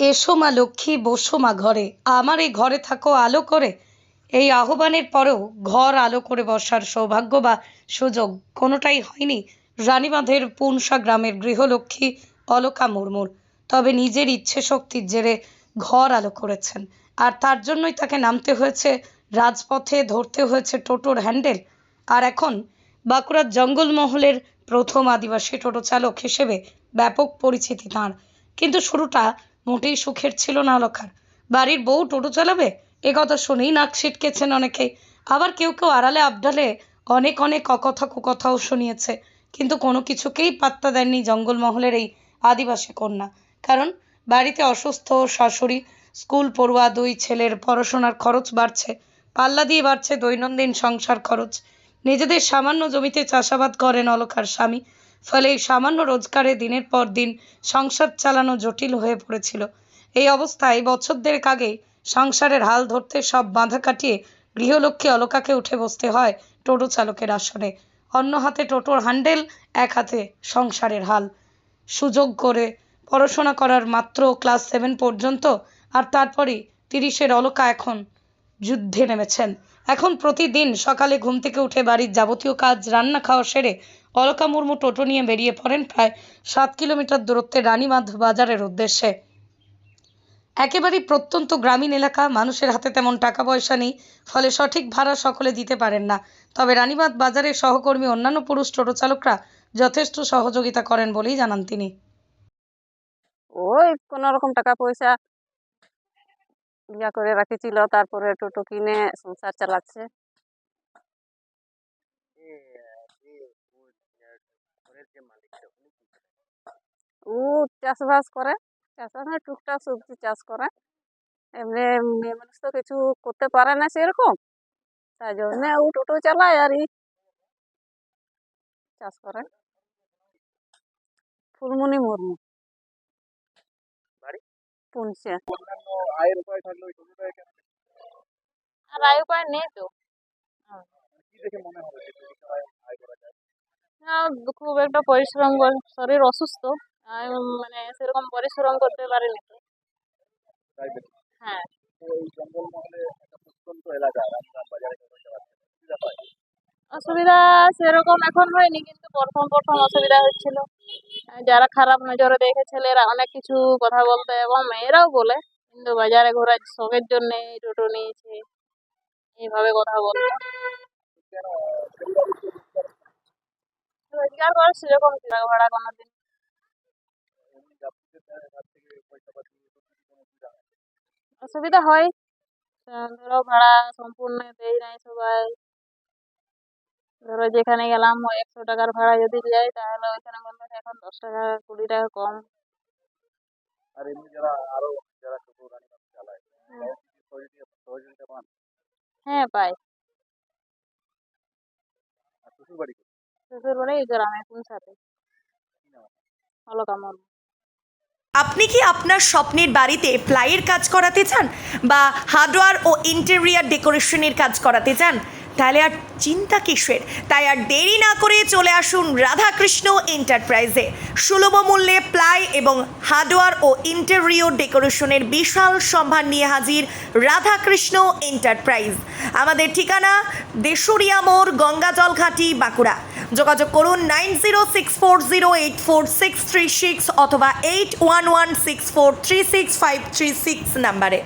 এসো মা লক্ষ্মী, বসো মা ঘরে। আমার এই ঘরে থাকো, আলো করে। এই আহ্বানের পরেও ঘর আলো করে বসার সৌভাগ্য বা সুযোগ কোনোটাই হয়নি। রানীবাঁধের পুনসা গ্রামের গৃহলক্ষ্মী অলকা মুর্মুর। তবে নিজের ইচ্ছে শক্তির জেরে ঘর আলো করেছেন। আর তার জন্যই তাকে নামতে হয়েছে, রাজপথে ধরতে হয়েছে টোটোর হ্যান্ডেল। আর এখন বাঁকুড়ার জঙ্গলমহলের প্রথম আদিবাসী টোটো চালক হিসেবে ব্যাপক পরিচিতি তাঁর। কিন্তু শুরুটা মোটেই সুখের ছিল না অলকার। বাড়ির বউ টোটো চালাবে? এ কথা শুনেই নাক ছিটকেছেন অনেকেই আবার কেউ কেউ আড়ালে আবডালে অনেক অনেক অকথা কুকথাও শুনিয়েছে। কিন্তু কোনো কিছুকেই পাত্তা দেননি জঙ্গলমহলের এই আদিবাসী কন্যা। কারণ বাড়িতে অসুস্থ, শাশুড়ি, স্কুল পড়ুয়া, দুই ছেলের পড়াশোনার খরচ বাড়ছে। পাল্লা দিয়ে বাড়ছে দৈনন্দিন সংসার খরচ। নিজেদের সামান্য জমিতে চাষাবাদ করেন অলকার স্বামী। ফলে এই সামান্য রোজগারে দিনের পর দিন সংসার চালানো জটিল হয়ে পড়েছিল। এই অবস্থায় বছর দেড়েক আগে সংসারের হাল ধরতে সব বাঁধা কাটিয়ে গৃহলক্ষ্মী অলকাকে উঠে বসতে হয় টোটো চালকের আসনে। অন্য হাতে টোটোর হ্যান্ডেল, এক হাতে সংসারের হাল। সুযোগ করে পড়াশোনা করার মাত্র ক্লাস সেভেন পর্যন্ত, আর তারপরেই তিরিশের অলকা এখন যুদ্ধে নেমেছেন। এখন প্রতিদিন সকালে ঘুম থেকে উঠে বাড়ির যাবতীয় কাজ, রান্না খাওয়া সেরে অলকা মুর্মু টোটো নিয়ে বেরিয়ে পড়েন প্রায় সাত কিলোমিটার দূরত্বে রানীবাঁধ বাজারের উদ্দেশ্যে। একেবারেই প্রত্যন্ত গ্রামীণ এলাকা, মানুষের হাতে তেমন টাকা পয়সা নেই, ফলে সঠিক ভাড়া সকলে দিতে পারেন না। তবে রানীবাঁধ বাজারের সহকর্মী অন্যান্য পুরুষ টোটো চালকরা যথেষ্ট সহযোগিতা করেন বলেই জানান তিনি। ওই কোনো রকম টাকা পয়সা ইয়া করে রাখেছিল, তারপরে টোটো কিনে সংসার চালাচ্ছে। ও, চাষবাস করে, চাষবাস মানে টুকটাক সবজি চাষ করে। এমনি মেয়ে মানুষ তো কিছু করতে পারে না সেরকম। তাই জন্য ও টোটো চালায় আর ই চাষ করে। ফুলমণি মুর্মু। বাড়ি? পুনছে আয়ের উপায় থাকলে ওই টোটোটাই কেন আর আয় উপায় নেই তো। কি দেখে মনে হবে যে আয় আয় করা যায়? না খুব একটা পরিশ্রম শরীর অসুস্থ। মানে সেরকম পরিশ্রম করতে পারিনি তো। হ্যাঁ। অসুবিধা সেরকম এখন হয়নি কিন্তু প্রথম প্রথম অসুবিধা হচ্ছিল। যারা খারাপ নজরে দেখে ছেলেরা অনেক কিছু কথা বলতে এবং মেয়েরাও বলে। কিন্তু বাজারে ঘোরা শখের জন্য টোটো নিয়েছে, এইভাবে কথা যে রোজগার করে সেরকম ভাড়া কোনোদিন। অসুবিধা হয়। ধরো ভাড়া সম্পূর্ণ দেয় নাই সবাই। ধরো যেখানে গেলাম ওই একশো টাকার ভাড়া যদি যাই তাহলে ওইখানে বলবে এখন দশ টাকা কুড়ি টাকা কম। আর এমনি যারা আরও যারা টোটো রানীগঞ্জ চালায়। সহযোগিতা পান হ্যাঁ পাই শ্বশুর বাড়ি শ্বশুর বাড়ি এই গ্রামে কোন সাথে। কি হলো কামড় আপনি কি আপনার স্বপ্নের বাড়িতে প্লাইয়ের কাজ করাতে চান? বা হার্ডওয়্যার ও ইন্টেরিয়ার ডেকোরেশনের কাজ করাতে চান? তাহলে আর চিন্তা কিসের? তাই আর দেরি না করে চলে আসুন রাধাকৃষ্ণ এন্টারপ্রাইজে। সুলভ মূল্যে প্লাই এবং হার্ডওয়ার ও ইন্টেরিয়র ডেকোরেশনের বিশাল সম্ভার নিয়ে হাজির রাধাকৃষ্ণ এন্টারপ্রাইজ। আমাদের ঠিকানা দেশুরিয়া মোড় গঙ্গাজল ঘাটি বাঁকুড়া। যোগাযোগ করুন nine zero six four zero eight four six three six অথবা eight one one six four three six five three six নাম্বারে।